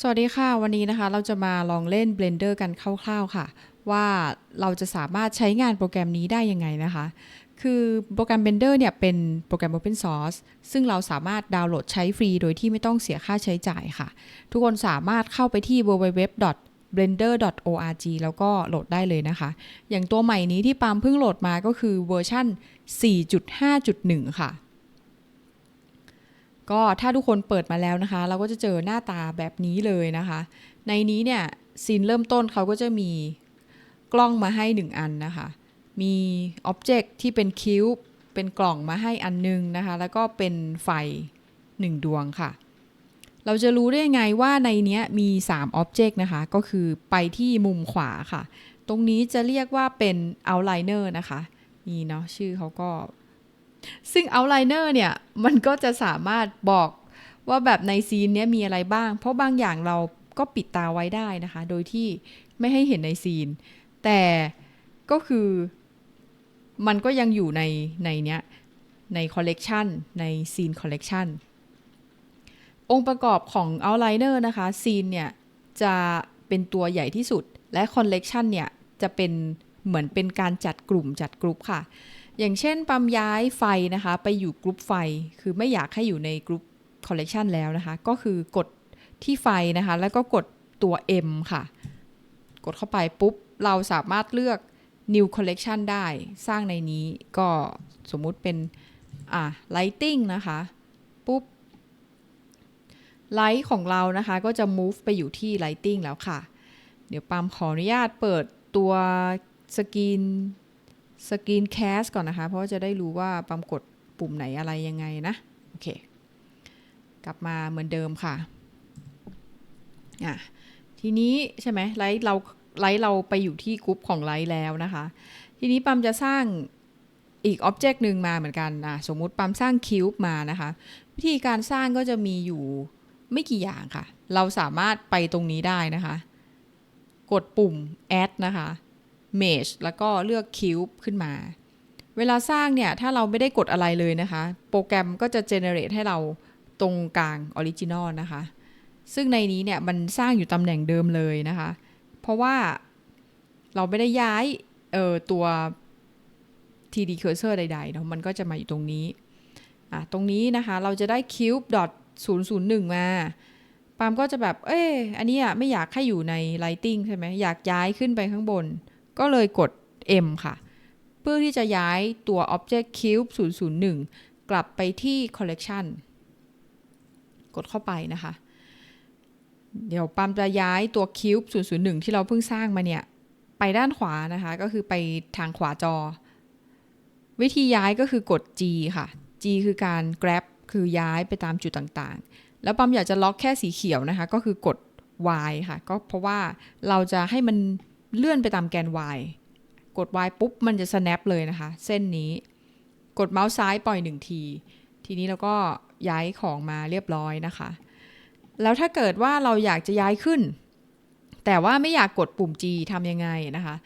สวัสดีค่ะ วันนี้นะคะเราจะมาลองเล่น Blender กันคร่าวๆค่ะ ว่าเราจะสามารถใช้งานโปรแกรมนี้ได้ยังไงนะคะ คือโปรแกรม Blender เนี่ยเป็นโปรแกรม Open Source ซึ่งเราสามารถดาวน์โหลดใช้ฟรีโดยที่ไม่ต้องเสียค่าใช้จ่ายค่ะ ทุกคนสามารถเข้าไปที่ www blender.org แล้วก็โหลดได้เลยนะคะ อย่างตัวใหม่นี้ที่ปามเพิ่งโหลดมาก็คือเวอร์ชัน4.5.1 ค่ะ ก็ถ้าทุกคนเปิดมาแล้วนะคะ เราก็จะเจอหน้าตาแบบนี้เลยนะคะ ในนี้เนี่ยซีนเริ่มต้นเขาก็จะมีกล้องมาให้ 1 อันนะคะ มีอ็อบเจกต์ที่เป็นคิวบ์เป็นกล่องมาให้อันนึงนะคะ แล้วก็เป็นไฟ 1 ดวงค่ะ เราจะรู้ได้ยังไงว่าในนี้มี3 Object นะคะ ก็คือไปที่มุมขวาค่ะ ตรงนี้จะเรียกว่าเป็น outliner นะคะ นี่เนาะชื่อเขาก็ ซึ่ง outliner เนี่ยมันก็จะสามารถบอกว่าแบบในซีนเนี้ยมีอะไรบ้าง เพราะบางอย่างเราก็ปิดตาไว้ได้นะคะ โดยที่ไม่ให้เห็นในซีน แต่ก็คือมันก็ยังอยู่ในในเนี้ยในคอลเลกชันในซีนคอลเลกชันองค์ประกอบของ outliner นะคะซีนเนี่ยจะเป็นตัวใหญ่ที่สุดและ collection เนี่ยจะเป็นเหมือนเป็นการจัดกลุ่มจัดกลุ่มค่ะ อย่างเช่นปั๊มย้ายไฟนะคะ ไปอยู่กลุ่มไฟ คือไม่อยากให้อยู่ในกลุ่ม collection แล้วนะคะ ก็คือกดที่ไฟนะคะ แล้วก็กดตัว M ค่ะ กดเข้าไปปุ๊บ เราสามารถเลือก new collection ได้สร้างในนี้ก็สมมุติเป็น อะ lighting นะคะ ปุ๊บไลท์ของเรานะคะ ก็จะ move ไปอยู่ที่ lighting แล้วค่ะ เดี๋ยวปามขออนุญาตเปิดตัวสกรีน สกรีนแคสก่อนนะคะ เพราะจะได้รู้ว่าปาล์มกดปุ่มไหนอะไรยังไงนะ โอเค กลับมาเหมือนเดิมค่ะอะทีนี้ใช่ไหมไลท์เราไลท์เราไปอยู่ที่กรุ๊ปของไลท์แล้วนะคะ ทีนี้ปาล์มจะสร้างอีกอ็อบเจกต์หนึ่งมาเหมือนกันนะสมมุติปาล์มสร้างคิวบ์มานะคะ วิธีการสร้างก็จะมีอยู่ไม่กี่อย่างค่ะ เราสามารถไปตรงนี้ได้นะคะ กดปุ่ม add นะคะ mesh แล้วก็เลือก cube ขึ้นมา เวลาสร้างเนี่ย ถ้าเราไม่ได้กดอะไรเลยนะคะ โปรแกรมก็จะ generate ให้เราตรงกลาง original นะคะ ซึ่งในนี้เนี่ย มันสร้างอยู่ตำแหน่งเดิมเลยนะคะ เพราะว่าเราไม่ได้ย้ายเออตัว 3D cursor ใดๆเนาะมันก็จะมาอยู่ตรงนี้อะตรงนี้นะคะเราจะได้ cube 001 มาปามก็จะแบบ เอ้ยอันนี้อะไม่อยากให้อยู่ใน lighting ใช่ไหมอยากย้ายขึ้นไปข้างบน ก็เลยกด M ค่ะ เพื่อที่จะย้ายตัว object cube 001 กลับไปที่ collection กดเข้าไปนะคะ เดี๋ยวปามจะย้ายตัว cube 001 ที่เราเพิ่งสร้างมาเนี่ย ไปด้านขวานะคะ ก็คือไปทางขวาจอ วิธีย้ายก็คือกด G ค่ะ G คือการ grab คือย้ายไปตามจุดต่างๆ แล้วปั๊มอยากจะล็อกแค่สีเขียวนะคะ ก็คือกด Y ค่ะ ก็เพราะว่าเราจะให้มัน เลื่อนไปตามแกน Y กด Y ปุ๊บมันจะ snap เลยนะคะ เส้นนี้ กดเมาส์ซ้ายปล่อยหนึ่งที ทีนี้เราก็ย้ายของมาเรียบร้อยนะคะ แล้วถ้าเกิดว่าเราอยากจะย้ายขึ้น แต่ว่าไม่อยากกดปุ่ม G ทำยังไงนะคะ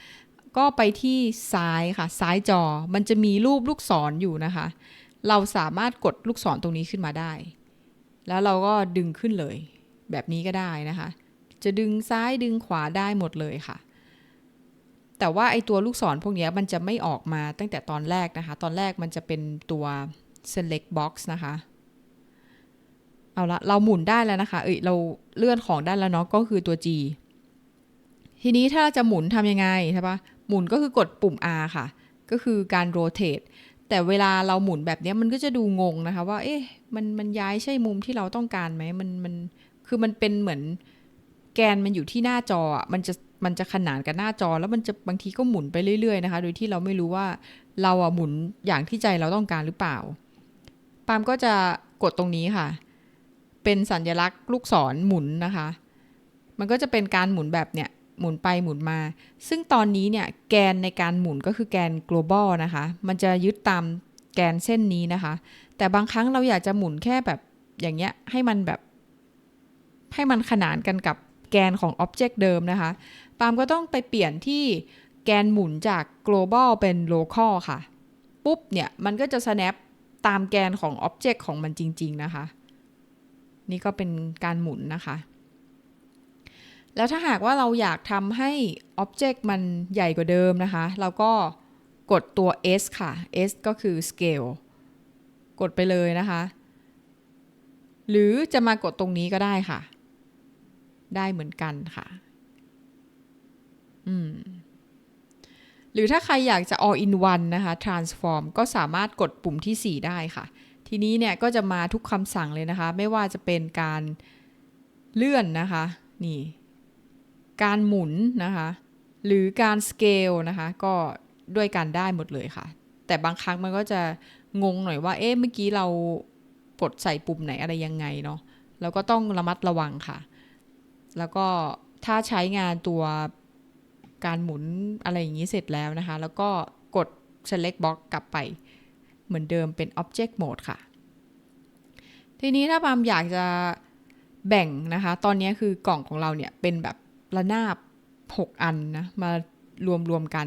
ก็ไปที่ซ้ายค่ะ ซ้ายจอ มันจะมีรูปลูกศรออยู่นะคะ เราสามารถกดลูกศรตรงนี้ขึ้นมาได้ แล้วเราก็ดึงขึ้นเลย แบบนี้ก็ได้นะคะ จะดึงซ้ายดึงขวาได้หมดเลยค่ะ แต่ว่าไอตัวลูกศรพวกนี้มันจะไม่ออกมาตั้งแต่ตอนแรกนะคะ ตอนแรกมันจะเป็นตัว select box นะคะ เอาละเราหมุนได้แล้วนะคะ เอ้ยเราเลื่อนของได้แล้วเนาะก็คือตัว G ทีนี้ถ้าจะหมุนทำยังไงใช่ปะหมุนก็คือกดปุ่ม R ค่ะ ก็คือการ rotate แต่เวลาเราหมุนแบบนี้มันก็จะดูงงนะคะ ว่า เอ๊ะมันมันย้ายใช่มุมที่เราต้องการไหมมันมันคือมันเป็นเหมือน แกนมันอยู่ที่หน้าจออะมันจะมันจะขนานกับหน้าจอ แล้วมันจะบางทีก็หมุนไปเรื่อยๆนะคะ โดยที่เราไม่รู้ว่าเราอะหมุนอย่างที่ใจเราต้องการหรือเปล่า ปาล์มก็จะกดตรงนี้ค่ะ เป็นสัญลักษณ์ลูกศรหมุนนะคะ มันก็จะเป็นการหมุนแบบเนี้ยหมุนไปหมุนมา ซึ่งตอนนี้เนี่ยแกนในการหมุนก็คือแกน global นะคะ มันจะยึดตามแกนเส้นนี้นะคะ แต่บางครั้งเราอยากจะหมุนแค่แบบอย่างเงี้ยให้มันแบบให้มันขนานกันกับ แกนของ object เดิมนะคะ ปาล์มก็ต้องไปเปลี่ยนที่แกนหมุนจาก global เป็น local ค่ะ ปุ๊บเนี่ย มันก็จะ snap ตามแกนของ object ของมันจริง ๆ นะคะ นี่ก็เป็นการหมุนนะคะ แล้วถ้าหากว่าเราอยากทำให้ Object มันใหญ่กว่าเดิมนะคะ เราก็กดตัว S ค่ะ S ก็คือ Scale กดไปเลยนะคะ หรือจะมากดตรงนี้ก็ได้ค่ะ ได้เหมือนกันค่ะ อืม หรือถ้าใครอยากจะ all in one นะคะ transform ก็สามารถกดปุ่มที่ 4 ได้ค่ะ ทีนี้เนี่ยก็จะมาทุกคำสั่งเลยนะคะ ไม่ว่าจะเป็นการเลื่อนนะคะ นี่ การหมุนนะคะ หรือการ scale นะคะ ก็ด้วยกันได้หมดเลยค่ะ แต่บางครั้งมันก็จะงงหน่อยว่า เอ๊ะ เมื่อกี้เรากดใส่ปุ่มไหนอะไรยังไงเนาะเราก็ต้องระมัดระวังค่ะ แล้วก็ถ้าใช้งานตัวการหมุนอะไรอย่างนี้เสร็จแล้วนะคะ แล้วก็กด select box กลับไปเหมือนเดิมเป็น object mode ค่ะ ทีนี้ถ้าปามอยากจะแบ่งนะคะ ตอนนี้คือกล่องของเราเนี่ยเป็นแบบระนาบ 6 อันนะ มารวมรวมกัน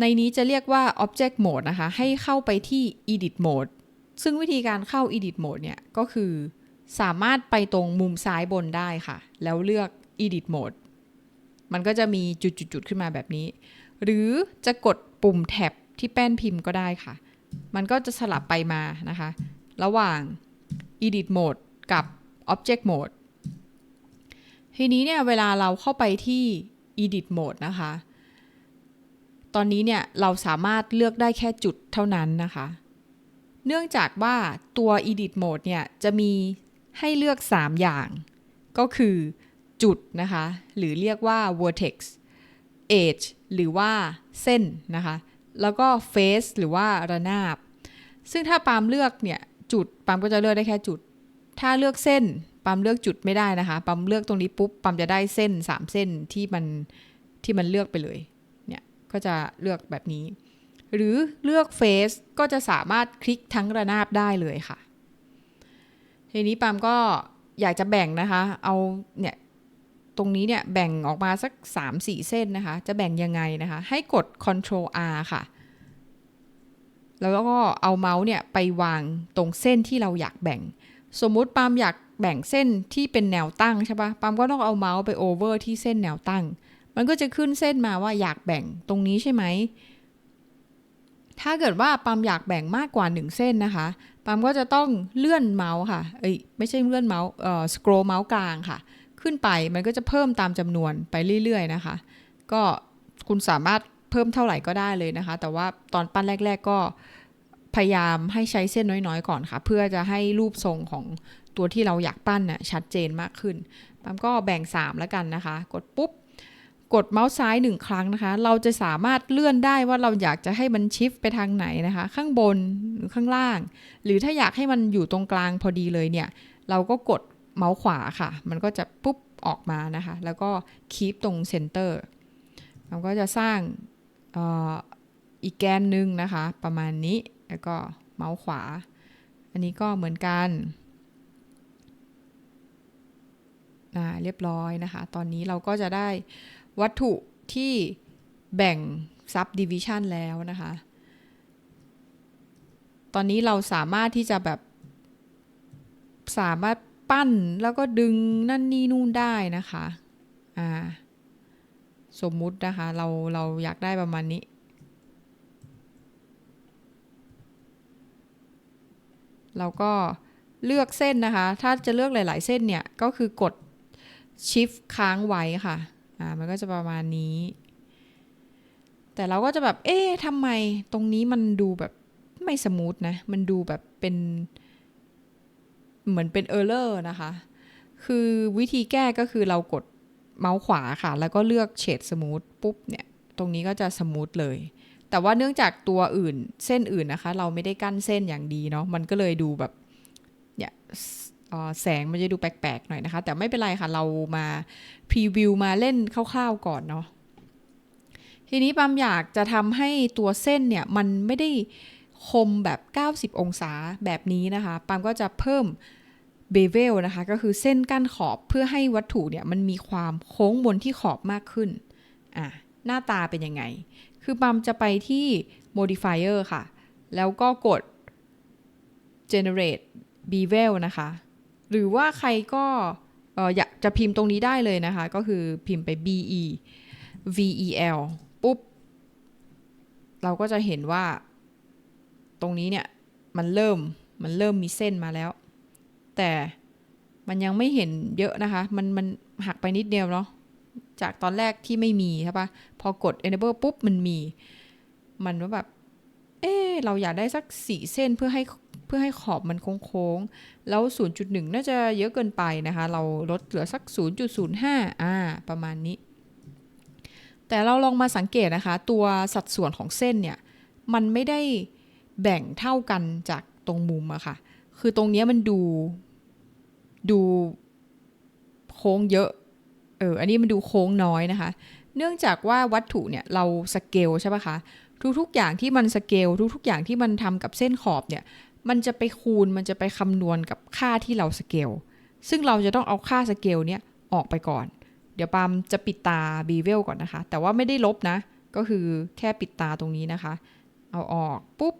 ในนี้จะเรียกว่า object mode นะคะ ให้เข้าไปที่ edit mode ซึ่งวิธีการเข้า edit mode เนี่ยก็คือ สามารถไปตรงมุมซ้ายบนได้ค่ะ แล้วเลือก edit mode มันก็จะมีจุดๆขึ้นมาแบบนี้ หรือจะกดปุ่มแท็บที่แป้นพิมพ์ก็ได้ค่ะ มันก็จะสลับไปมานะคะ ระหว่าง edit mode กับ object mode ทีนี้เนี่ยเวลาเราเข้าไปที่ edit mode นะคะ ตอนนี้เนี่ยเราสามารถเลือกได้แค่จุดเท่านั้นนะคะ เนื่องจากว่าตัว edit mode เนี่ยจะมี ให้เลือก 3 อย่าง ก็คือจุดนะคะ หรือเรียกว่า vertex edge หรือว่าเส้นนะคะ แล้วก็ face หรือว่าระนาบ ซึ่งถ้าปามเลือกเนี่ยจุดปามก็จะเลือกได้แค่จุด ถ้าเลือกเส้นปามเลือกจุดไม่ได้นะคะปามเลือกตรงนี้ปุ๊บปามจะได้เส้น 3 เส้นที่มันที่มันเลือกไปเลย เนี่ยก็จะเลือกแบบนี้ หรือเลือก face ก็จะสามารถคลิกทั้งระนาบได้เลยค่ะ ทีนี้ปามก็อยากจะแบ่งนะคะ เอาเนี่ยตรงนี้เนี่ยแบ่งออกมาสัก 3-4 เส้นนะคะ จะแบ่งยังไงนะคะ ให้กด Ctrl R ค่ะ แล้วก็เอาเมาส์เนี่ยไปวางตรงเส้นที่เราอยากแบ่ง สมมุติปามอยากแบ่งเส้นที่เป็นแนวตั้งใช่ปะปามก็ต้องเอาเมาส์ไปโอเวอร์ที่เส้นแนวตั้ง มันก็จะขึ้นเส้นมาว่าอยากแบ่งตรงนี้ใช่ไหม ถ้าเกิดว่าปามอยากแบ่งมากกว่า 1 เส้นนะคะ ปามก็จะต้องเลื่อนเมาส์ค่ะ เอ้ยไม่ใช่เลื่อนเมาส์ เอ่อสครอเมาส์กลางค่ะ ขึ้นไปมันก็จะเพิ่มตามจำนวนไปเรื่อยๆนะคะ ก็คุณสามารถเพิ่มเท่าไหร่ก็ได้เลยนะคะ แต่ว่าตอนปั้นแรก ๆ ก็พยายามให้ใช้เส้นน้อยๆ ก่อนค่ะ เพื่อจะให้รูปทรงของตัวที่เราอยากปั้นน่ะชัดเจนมากขึ้นปามก็แบ่ง 3 แล้วกันนะคะ กดปุ๊บ กดเมาส์ซ้ายหนึ่งครั้งนะคะ เราจะสามารถเลื่อนได้ว่าเราอยากจะให้มันชิฟไปทางไหนนะคะ ข้างบนหรือข้างล่าง หรือถ้าอยากให้มันอยู่ตรงกลางพอดีเลยเนี่ย เราก็กดเมาส์ขวาค่ะ มันก็จะปุ๊บออกมานะคะ แล้วก็คีปตรงเซนเตอร์มันก็จะสร้างอออีกแกนหนึ่งนะคะ ประมาณนี้ แล้วก็เมาส์ขวา อันนี้ก็เหมือนกันเรียบร้อยนะคะ ตอนนี้เราก็จะได้ วัตถุที่แบ่ง subdivision แล้วนะคะ ตอนนี้เราสามารถที่จะแบบ สามารถปั้นแล้วก็ดึงนั่นนี่นู่นได้นะคะ อ่า สมมุตินะคะ เราเราอยากได้ประมาณนี้ เราก็เลือกเส้นนะคะ ถ้าจะเลือกหลาย ๆ เส้นเนี่ย ก็คือกด shift ค้างไว้ค่ะ อ่ามันก็จะประมาณนี้ แต่เราก็จะแบบ เอ๊ะทำไมตรงนี้มันดูแบบไม่สมูทนะ มันดูแบบเป็นเหมือนเป็นเออร์เลอร์นะคะ คือวิธีแก้ก็คือเรากดเมาส์ขวาค่ะ แล้วก็เลือกเฉดสมูทปุ๊บเนี่ย ตรงนี้ก็จะสมูทเลย แต่ว่าเนื่องจากตัวอื่นเส้นอื่นนะคะ เราไม่ได้กั้นเส้นอย่างดีเนาะ มันก็เลยดูแบบเนี่ย แสงมันจะดูแปลกๆหน่อยนะคะ แต่ไม่เป็นไรค่ะเรามาพรีวิวมาเล่นคร่าวๆก่อนเนาะทีนี้ปามอยากจะทำให้ตัวเส้นเนี่ยมันไม่ได้คมแบบ 90 องศาแบบนี้นะคะปามก็จะเพิ่มเบเวลนะคะ ก็คือเส้นกั้นขอบเพื่อให้วัตถุเนี่ยมันมีความโค้งบนที่ขอบมากขึ้นอะหน้าตาเป็นยังไง คือปามจะไปที่ modifier ค่ะ แล้วก็กด generate bevel นะคะ หรือว่าใครก็เอออยากจะพิมพ์ตรงนี้ได้เลยนะคะ ก็คือพิมพ์ไป b e v e l ปุ๊บ เราก็จะเห็นว่า ตรงนี้เนี่ย มันเริ่มมันเริ่มมีเส้นมาแล้ว แต่มันยังไม่เห็นเยอะนะคะ มันมันหักไปนิดเดียวเนาะจากตอนแรกที่ไม่มีใช่ปะพอกด enable ปุ๊บ มันมี มันว่าแบบ เออเราอยากได้สักสี่เส้นเพื่อให้ เพื่อให้ขอบมันโค้งๆ แล้ว 0.1 น่าจะเยอะเกินไปนะคะ เราลดเหลือสัก 0.05 อ่า ประมาณนี้ แต่เราลองมาสังเกตนะคะ ตัวสัดส่วนของเส้นเนี่ย มันไม่ได้แบ่งเท่ากันจากตรงมุมอะค่ะ คือตรงนี้มันดูดูโค้งเยอะ เออ อันนี้มันดูโค้งน้อยนะคะ เนื่องจากว่าวัตถุเนี่ยเราสเกลใช่ปะคะ ทุกๆอย่างที่มันสเกลทุกๆอย่างที่มันทำกับเส้นขอบเนี่ย มันจะไปคูณมันจะไปคำนวณกับค่าที่เราสเกล ซึ่งเราจะต้องเอาค่าสเกลเนี่ยออกไปก่อน เดี๋ยวปามจะปิดตาบีเวลก่อนนะคะ แต่ว่าไม่ได้ลบนะ ก็คือแค่ปิดตาตรงนี้นะคะ เอาออกปุ๊บ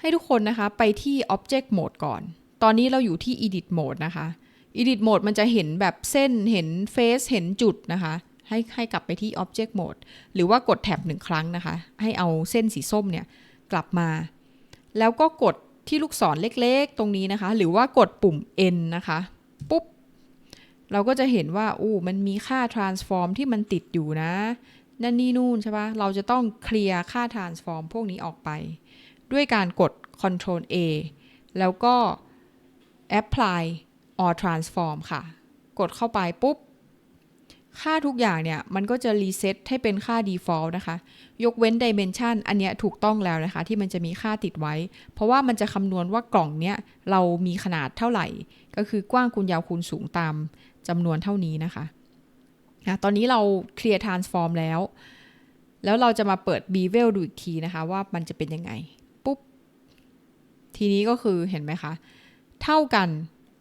ให้ทุกคนนะคะไปที่ Object Mode ก่อน ตอนนี้เราอยู่ที่ Edit Mode นะคะ Edit Mode มันจะเห็นแบบเส้นเห็นเฟซเห็นจุดนะคะให้ให้กลับไปที่ Object Mode หรือว่ากดแท็บหนึ่งครั้งนะคะ ให้เอาเส้นสีส้มเนี่ยกลับมา แล้วก็กดที่ลูกศรเล็กๆ ตรงนี้นะคะ หรือว่ากดปุ่ม N นะคะ ปุ๊บ เราก็จะเห็นว่าอู้มันมีค่า transform ที่มันติดอยู่นะ นั่นนี่นู่นใช่ปะเราจะต้องเคลียร์ค่า transform พวกนี้ออกไป ด้วยการกด Ctrl A แล้วก็ apply or transform ค่ะ กดเข้าไปปุ๊บ ค่าทุกอย่างเนี่ย มันก็จะรีเซ็ตให้เป็นค่า default นะคะ ยกเว้น dimension อันเนี้ยถูกต้องแล้วนะคะ ที่มันจะมีค่าติดไว้ เพราะว่ามันจะคำนวณว่ากล่องเนี้ยเรามีขนาดเท่าไหร่ ก็คือกว้างคูณยาวคูณสูงตามจำนวนเท่านี้นะคะนะตอนนี้เราเคลียร์ transform แล้ว แล้วเราจะมาเปิด bevel ดูอีกทีนะคะ ว่ามันจะเป็นยังไง ปุ๊บ ทีนี้ก็คือเห็นไหมคะ เท่ากัน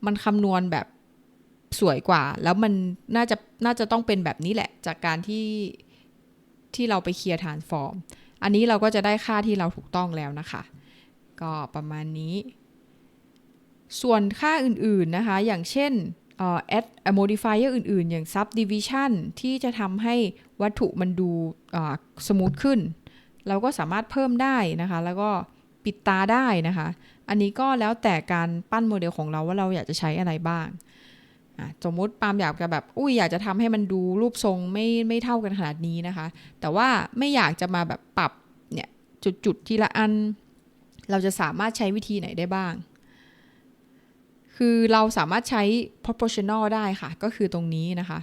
มันคำนวณแบบ สวยกว่า แล้วมันน่าจะน่าจะต้องเป็นแบบนี้แหละ จากการที่ที่เราไปเคลียร์ transform อันนี้เราก็จะได้ค่าที่เราถูกต้องแล้วนะคะ ก็ประมาณนี้ ส่วนค่าอื่นๆนะคะ อย่างเช่น add modifier อื่นๆ อย่าง subdivision ที่จะทำให้วัตถุมันดูสมูทขึ้น เราก็สามารถเพิ่มได้นะคะ แล้วก็ปิดตาได้นะคะ อันนี้ก็แล้วแต่การปั้นโมเดลของเราว่าเราอยากจะใช้อะไรบ้าง สมมุติปาล์มอยากจะแบบ อุ้ยอยากจะทำให้มันดูรูปทรงไม่ไม่เท่ากันขนาดนี้นะคะ แต่ว่าไม่อยากจะมาแบบปรับเนี่ยจุดๆทีละอัน เราจะสามารถใช้วิธีไหนได้บ้าง คือเราสามารถใช้ proportional ได้ค่ะ ก็คือตรงนี้นะคะ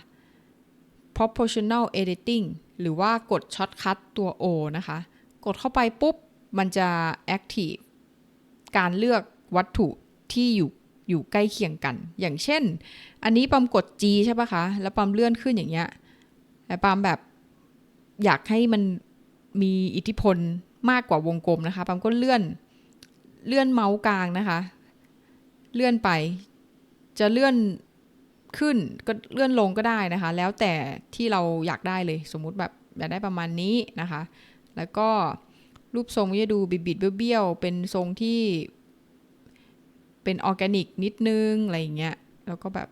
proportional editing หรือว่ากด shortcut ตัว O นะคะ กดเข้าไปปุ๊บ มันจะ active การเลือกวัตถุที่อยู่ อยู่ใกล้เคียงกัน อย่างเช่น อันนี้ปั๊มกด G ใช่ปะคะ แล้วปั๊มเลื่อนขึ้นอย่างเงี้ยแต่ปั๊มแบบอยากให้มันมีอิทธิพลมากกว่าวงกลมนะคะปั๊มก็เลื่อนเลื่อนเมาส์กลางนะคะ เลื่อนไป จะเลื่อนขึ้นก็เลื่อนลงก็ได้นะคะ แล้วแต่ที่เราอยากได้เลย สมมุติแบบอยากได้ประมาณนี้นะคะ แล้วก็รูปทรงจะดูบิดๆเบี้ยวๆเป็นทรงที่ เป็นออร์แกนิกนิดนึง อะไรอย่างเงี้ย แล้วก็แบบ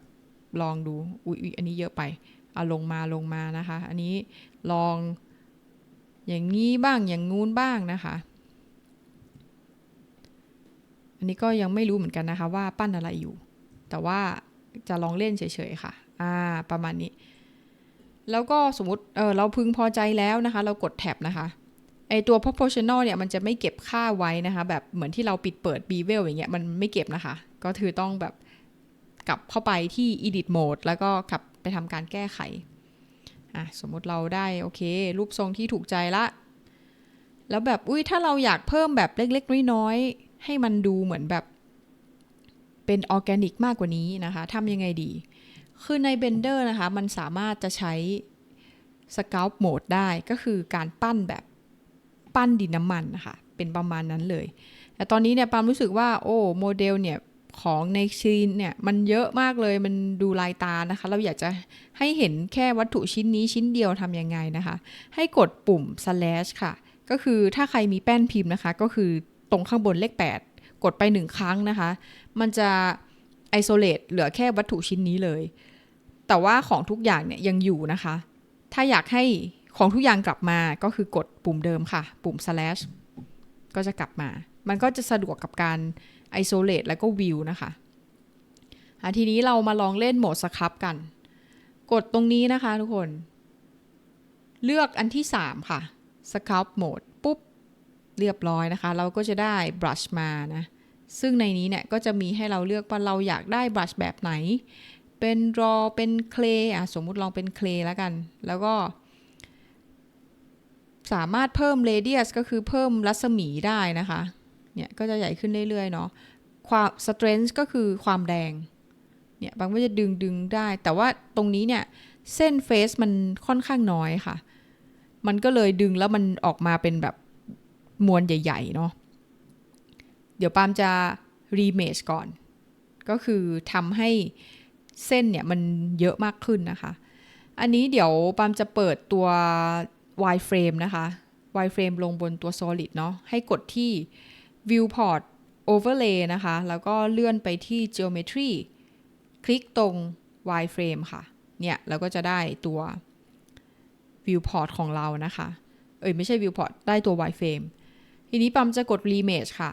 ลองดูอุ๊ยอันนี้เยอะไปเอาลงมาลงมานะคะ อันนี้ลองอย่างนี้บ้างอย่างงู้นบ้างนะคะ อันนี้ก็ยังไม่รู้เหมือนกันนะคะว่าปั้นอะไรอยู่ แต่ว่าจะลองเล่นเฉยๆค่ะ อ่า ประมาณนี้ แล้วก็สมมติ เออเราพึงพอใจแล้วนะคะ เรากดแท็บนะคะ ไอตัว proportional เนี่ยมันจะไม่เก็บค่าไว้นะคะ แบบเหมือนที่เราปิดเปิด bevel อย่างเงี้ยมันไม่เก็บนะคะ ก็คือต้องแบบกลับเข้าไปที่ edit mode แล้วก็กลับไปทำการแก้ไขอะสมมติเราได้โอเค รูปทรงที่ถูกใจละ แล้วแบบอุ้ยถ้าเราอยากเพิ่มแบบเล็กๆน้อยๆให้มันดูเหมือนแบบ เป็นออร์แกนิกมากกว่านี้นะคะทำยังไงดี คือใน Blender นะคะ มันสามารถจะใช้ Sculpt Mode ได้ก็คือการปั้นแบบ ปั้นดินน้ำมันนะคะเป็นประมาณนั้นเลย แต่ตอนนี้เนี่ยปามรู้สึกว่าโอ้โมเดลเนี่ยของในซีนเนี่ยมันเยอะมากเลยมันดูลายตานะคะ เราอยากจะให้เห็นแค่วัตถุชิ้นนี้ชิ้นเดียวทำยังไงนะคะ ให้กดปุ่ม slash ค่ะ ก็คือถ้าใครมีแป้นพิมพ์นะคะ ก็คือตรงข้างบนเลข 8 กดไปหนึ่งครั้งนะคะ มันจะ isolate เหลือแค่วัตถุชิ้นนี้เลย แต่ว่าของทุกอย่างเนี่ยยังอยู่นะคะ ถ้าอยากให้ ของทุกอย่างกลับมาก็คือกดปุ่มเดิมค่ะ ปุ่ม slash ก็จะกลับมา มันก็จะสะดวกกับการ isolate แล้วก็ view นะคะอะทีนี้เรามาลองเล่นโหมดสครับกัน กดตรงนี้นะคะทุกคน เลือกอันที่ 3 ค่ะ Sculpt Mode ปุ๊บ เรียบร้อยนะคะ เราก็จะได้ brush มานะ ซึ่งในนี้เนี่ยก็จะมีให้เราเลือกว่าเราอยากได้ brush แบบไหน เป็น raw เป็น clay อะสมมุติลองเป็น clay แล้วกัน แล้วก็ สามารถเพิ่ม radius ก็คือเพิ่มรัศมีได้นะคะ เนี่ยก็จะใหญ่ขึ้นเรื่อยๆเนาะ ความ strength ก็คือความแดง เนี่ยบางก็จะดึงดึงได้ แต่ว่าตรงนี้เนี่ยเส้นเฟซมันค่อนข้างน้อยค่ะ มันก็เลยดึงแล้วมันออกมาเป็นแบบมวลใหญ่ๆเนาะ เดี๋ยวปามจะ remake ก่อน ก็คือทำให้เส้นเนี่ยมันเยอะมากขึ้นนะคะ อันนี้เดี๋ยวปามจะเปิดตัว wireframe นะคะ wireframe ลงบนตัว solid เนาะให้กดที่ viewport overlay นะคะ แล้วก็เลื่อนไปที่ geometry คลิกตรง wireframe ค่ะ เนี่ย เราก็จะได้ตัว viewport ของเรานะคะ เอ้ย ไม่ใช่ viewport ได้ตัว wireframe ทีนี้ปั๊มจะกด remage ค่ะ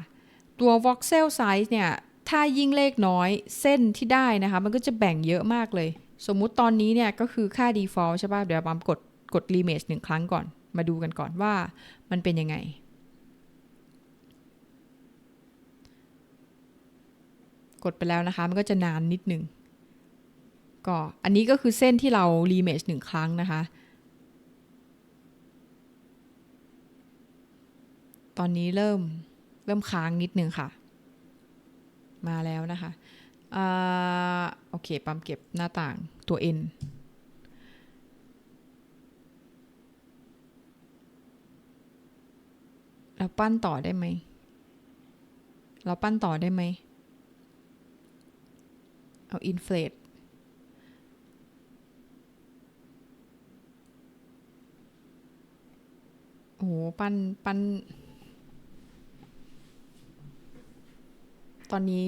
ตัว voxel size เนี่ย ถ้ายิ่งเลขน้อยเส้นที่ได้นะคะ มันก็จะแบ่งเยอะมากเลย สมมุติตอนนี้เนี่ย ก็คือค่า default ใช่ป่ะ เดี๋ยวปั๊มกด กด reimage หนึ่งครั้งก่อน มาดูกันก่อนว่ามันเป็นยังไง กดไปแล้วนะคะ มันก็จะนานนิดนึงก็อันนี้ก็คือเส้นที่เรา reimage หนึ่งครั้งนะคะ ตอนนี้เริ่มเริ่มค้างนิดนึงค่ะ มาแล้วนะคะอ่าโอเค ปั๊มเก็บหน้าต่างตัว N เราปั้นต่อได้ไหม เราปั้นต่อได้ไหม เอาอินฟล t โอ้โหปั้น ปั้น ตอนนี้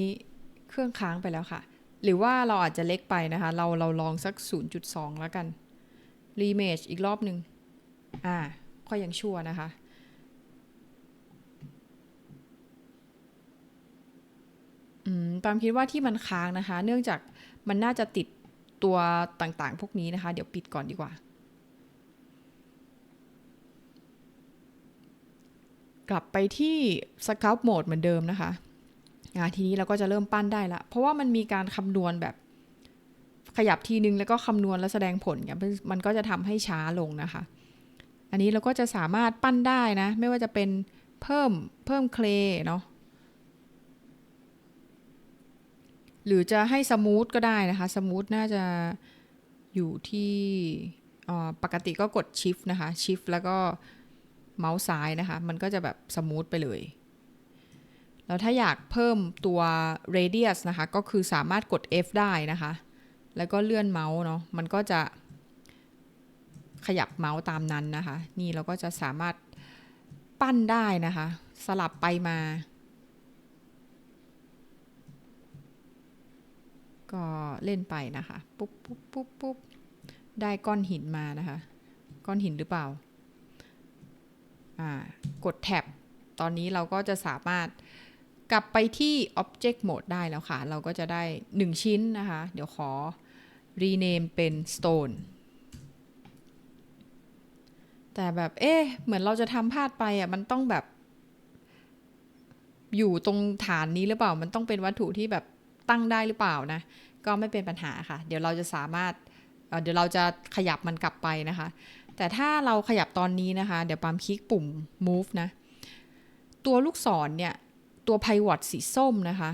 เครื่องค้างไปแล้วค่ะ หรือว่าเราอาจจะเล็กไปนะคะ เรา เราลองสัก 0.2 แล้วกัน reimage อีกรอบหนึ่ง อ่า ค่อยยังชั่วนะคะ อืมปามคิดว่าที่มันค้างนะคะ เนื่องจากมันน่าจะติดตัวต่างๆ พวกนี้นะคะ เดี๋ยวปิดก่อนดีกว่า กลับไปที่ Sculpt Mode เหมือนเดิมนะคะอ่าทีนี้เราก็จะเริ่มปั้นได้ละ เพราะว่ามันมีการคำนวณแบบขยับทีนึงแล้วก็คำนวณและแสดงผลกันมันก็จะทำให้ช้าลงนะคะ อันนี้เราก็จะสามารถปั้นได้นะ ไม่ว่าจะเป็นเพิ่มเพิ่มเคลเนาะ หรือจะให้สมูทก็ได้นะคะ สมูทน่าจะอยู่ที่ปกติก็กด Shift นะคะ Shift แล้วก็เมาส์ซ้ายนะคะ มันก็จะแบบสมูทไปเลย แล้วถ้าอยากเพิ่มตัว radius นะคะ ก็คือสามารถกด F ได้นะคะ แล้วก็เลื่อนเมาส์เนาะ มันก็จะขยับเมาส์ตามนั้นนะคะ นี่เราก็จะสามารถปั้นได้นะคะ สลับไปมา ก็เล่นไปนะคะ ปุ๊บปุ๊บปุ๊บปุ๊บได้ก้อนหินมานะคะ ก้อนหินหรือเปล่า อ่า กดแท็บ ตอนนี้เราก็จะสามารถกลับไปที่ Object Mode ได้แล้วค่ะ เราก็จะได้ 1 ชิ้นนะคะ เดี๋ยวขอ rename เป็น Stone แต่แบบ เอ๊ะ เหมือนเราจะทำพลาดไปอะ มันต้องแบบ อยู่ตรงฐานนี้หรือเปล่า มันต้องเป็นวัตถุที่แบบ ตั้งได้หรือเปล่านะ ก็ไม่เป็นปัญหาค่ะ เดี๋ยวเราจะสามารถเดี๋ยวเราจะขยับมันกลับไปนะคะ แต่ถ้าเราขยับตอนนี้นะคะ เดี๋ยวปามคลิกปุ่ม move นะ ตัวลูกศรเนี่ย ตัว pivot สีส้มนะคะ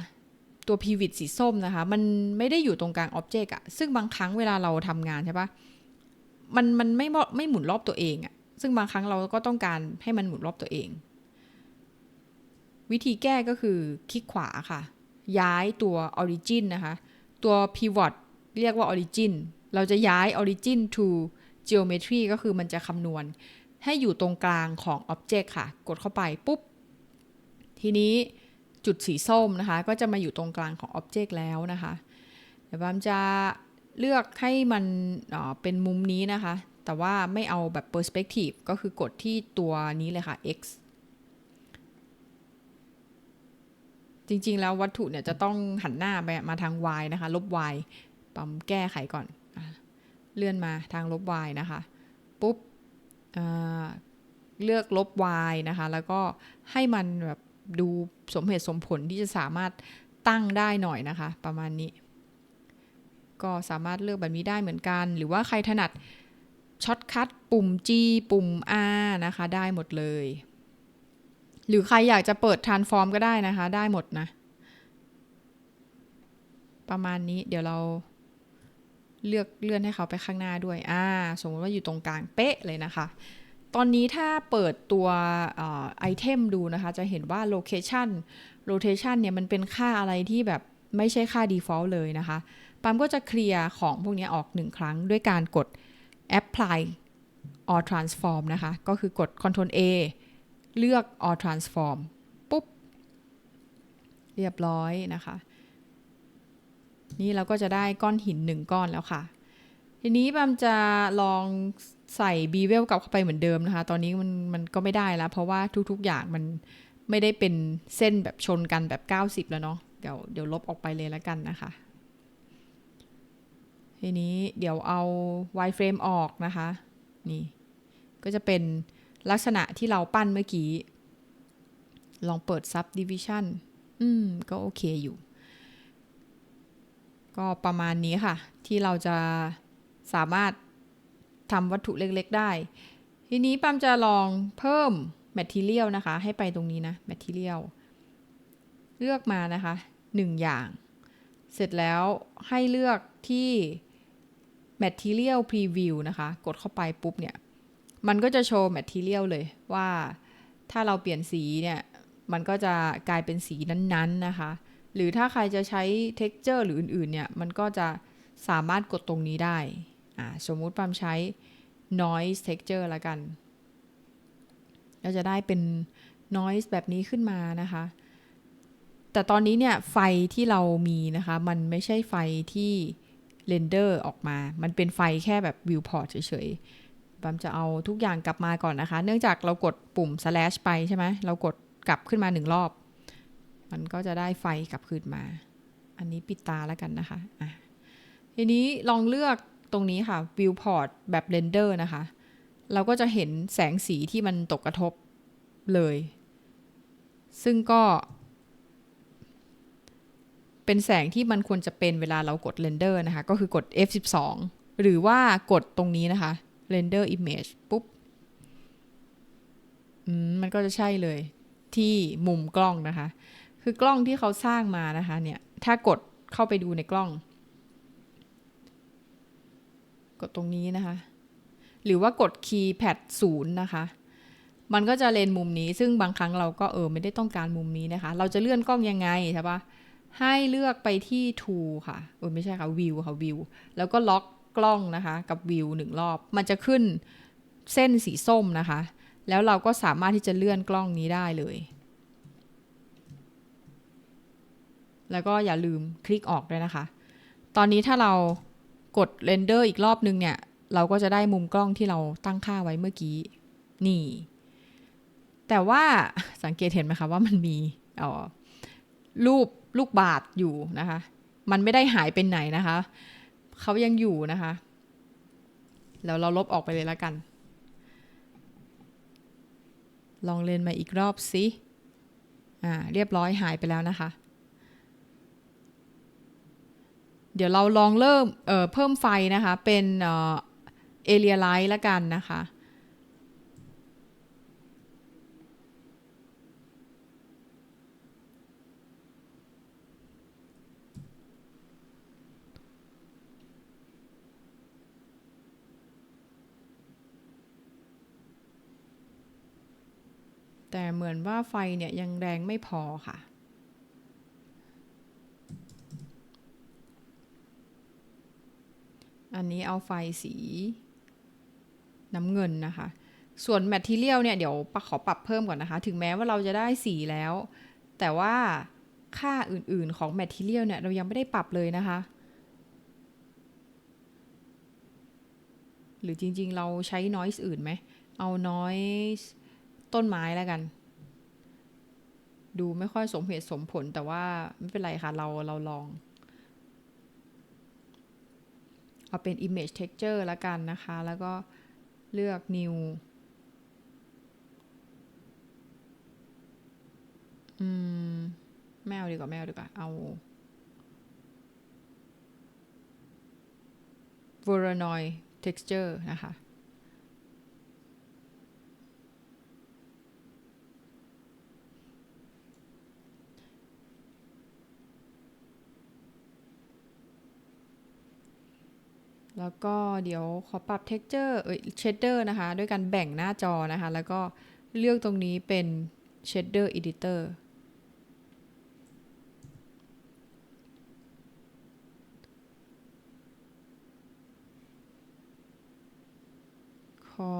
ตัว pivot สีส้มนะคะ มันไม่ได้อยู่ตรงกลาง object อะซึ่งบางครั้งเวลาเราทำงานใช่ปะมันมันไม่ไม่หมุนรอบตัวเองอะซึ่งบางครั้งเราก็ต้องการให้มันหมุนรอบตัวเอง วิธีแก้ก็คือคลิกขวาค่ะ ย้ายตัว origin นะคะ ตัว pivot เรียกว่า origin เราจะย้าย origin to geometry ก็คือมันจะคำนวณ ให้อยู่ตรงกลางของ object ค่ะ กดเข้าไปปุ๊บ ทีนี้จุดสีส้มนะคะ ก็จะมาอยู่ตรงกลางของ object แล้วนะคะ เดี๋ยวบามจะเลือกให้มันเป็นมุมนี้นะคะ แต่ว่าไม่เอาแบบ perspective ก็คือกดที่ตัวนี้เลยค่ะ x จริง ๆ แล้ววัตถุเนี่ยจะต้องหันหน้าไปมาทาง y นะคะ ลบ y ปั๊มแก้ไขก่อนอเลื่อนมาทางลบ y นะคะ ปุ๊บอ่าเลือกลบ y นะคะ แล้วก็ให้มันแบบดูสมเหตุสมผลที่จะสามารถตั้งได้หน่อยนะคะ ประมาณนี้ ก็สามารถเลือกแบบนี้ได้เหมือนกัน หรือว่าใครถนัดช็อตคัทปุ่ม G ปุ่ม R นะคะ ได้หมดเลย หรือใครอยากจะเปิด transform ก็ได้นะคะ ได้หมดนะ ประมาณนี้เดี๋ยวเราเลือกเลื่อนให้เขาไปข้างหน้าด้วย อ่า สมมติว่าอยู่ตรงกลางเป๊ะเลยนะคะ ตอนนี้ถ้าเปิดตัวไอเทมดูนะคะ จะเห็นว่า location rotation เนี่ยมันเป็นค่าอะไรที่แบบไม่ใช่ค่า default เลยนะคะปั๊มก็จะเคลียร์ของพวกนี้ออกหนึ่งครั้งด้วยการกด apply or transform นะคะ ก็คือกด Ctrl A เลือก or transform ปุ๊บ เรียบร้อยนะคะ นี่เราก็จะได้ก้อนหินหนึ่งก้อนแล้วค่ะ ทีนี้บัมจะลองใส่บีเวลกลับเข้าไปเหมือนเดิมนะคะ ตอนนี้มันมันก็ไม่ได้แล้ว เพราะว่าทุกๆอย่างมันไม่ได้เป็นเส้นแบบชนกันแบบ 90 แล้วเนาะ เดี๋ยวเดี๋ยวลบออกไปเลยแล้วกันนะคะ ทีนี้เดี๋ยวเอา wireframe ออกนะคะ นี่ ก็จะเป็น ลักษณะที่เราปั้นเมื่อกี้ ลองเปิด subdivision อืม ก็โอเคอยู่ ก็ประมาณนี้ค่ะ ที่เราจะสามารถทำวัตถุเล็กๆได้ ทีนี้ปั๊มจะลองเพิ่ม material นะคะ ให้ไปตรงนี้นะ material เลือกมานะคะหนึ่งอย่าง เสร็จแล้วให้เลือกที่ material preview นะคะ กดเข้าไปปุ๊บเนี่ย มันก็จะโชว์ material เลยว่าถ้าเราเปลี่ยนสีเนี่ย มันก็จะกลายเป็นสีนั้นๆนะคะ หรือถ้าใครจะใช้ texture หรืออื่นๆเนี่ย มันก็จะสามารถกดตรงนี้ได้อ่าสมมุติปั๊มใช้ noise texture ละกันก็จะได้เป็น noise แบบนี้ขึ้นมานะคะ แต่ตอนนี้เนี่ย ไฟที่เรามีนะคะ มันไม่ใช่ไฟที่เรนเดอร์ออกมา มันเป็นไฟแค่แบบ viewport เฉยๆ ปัมจะเอาทุกอย่างกลับมาก่อนนะคะ เนื่องจากเรากดปุ่ม slash ไปใช่ไหมเรากดกลับขึ้นมาหนึ่งรอบ มันก็จะได้ไฟกลับคืนมา อันนี้ปิดตาแล้วกันนะคะะทีนี้ลองเลือกตรงนี้ค่ะ viewport แบบเรนเดอร์นะคะ เราก็จะเห็นแสงสีที่มันตกกระทบเลย ซึ่งก็ เป็นแสงที่มันควรจะเป็นเวลาเรากดเรนเดอร์นะคะ ก็คือกด F12 หรือว่ากดตรงนี้นะคะ render image ปุ๊บมันก็จะใช่เลยที่มุมกล้องนะคะ คือกล้องที่เขาสร้างมานะคะเนี่ย ถ้ากดเข้าไปดูในกล้อง กดตรงนี้นะคะ หรือว่ากดคีย์แพดศูนย์นะคะ มันก็จะเลนมุมนี้ ซึ่งบางครั้งเราก็เออไม่ได้ต้องการมุมนี้นะคะ เราจะเลื่อนกล้องยังไงใช่ปะให้เลือกไปที่ to ค่ะเออไม่ใช่ค่ะ view ค่ะ view แล้วก็ล็อก กล้องนะคะกับ view หนึ่งรอบ มันจะขึ้นเส้นสีส้มนะคะ แล้วเราก็สามารถที่จะเลื่อนกล้องนี้ได้เลย แล้วก็อย่าลืมคลิกออกด้วยนะคะ ตอนนี้ถ้าเรากดเรนเดอร์อีกรอบนึงเนี่ย เราก็จะได้มุมกล้องที่เราตั้งค่าไว้เมื่อกี้ นี่ แต่ว่าสังเกตเห็นไหมคะว่ามันมีออรูปลูกบาทอยู่นะคะ มันไม่ได้หายไปไหนนะคะ เขายังอยู่นะคะ แล้วเราลบออกไปเลยละกัน ลองเล่นมาอีกรอบสิอ่าเรียบร้อยหายไปแล้วนะคะ เดี๋ยวเราลองเริ่มเเพิ่มไฟนะคะ เป็นเอเรียไลท์ละกันนะคะ แต่เหมือนว่าไฟเนี่ยยังแรงไม่พอค่ะ อันนี้เอาไฟสีน้ำเงินนะคะ ส่วนแมทเทียลเนี่ยเดี๋ยวขอปรับเพิ่มก่อนนะคะ ถึงแม้ว่าเราจะได้สีแล้ว แต่ว่าค่าอื่นๆของแมทเทียลเนี่ยเรายังไม่ได้ปรับเลยนะคะหรือจริงๆ เราใช้ noise อื่นไหม เอา noise ต้นไม้แล้วกัน ดูไม่ค่อยสมเหตุสมผลแต่ว่าไม่เป็นไรค่ะ เราเราลอง เอาเป็น image texture แล้วกันนะคะ แล้วก็เลือก new อืมไม่เอาดีกว่าไม่เอาดีกว่า เอา Voronoi texture นะคะ แล้วก็เดี๋ยวขอปรับ texture เอ้ย shader นะคะ ด้วยการแบ่งหน้าจอนะคะ แล้วก็เลือกตรงนี้เป็น shader editor ขอ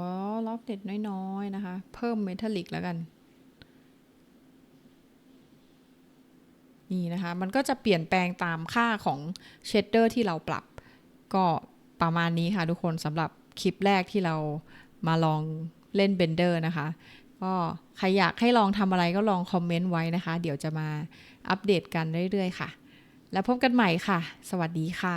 ล็อกเด็ดน้อยๆนะคะ เพิ่มเมทัลลิกแล้วกัน นี่นะคะ มันก็จะเปลี่ยนแปลงตามค่าของเชดเดอร์ที่เราปรับก็ ประมาณนี้ค่ะทุกคนสำหรับคลิปแรกที่เรามาลองเล่นเบนเดอร์นะคะ ก็ใครอยากให้ลองทำอะไรก็ลองคอมเมนต์ไว้นะคะ เดี๋ยวจะมาอัปเดตกันเรื่อยๆค่ะ แล้วพบกันใหม่ค่ะ สวัสดีค่ะ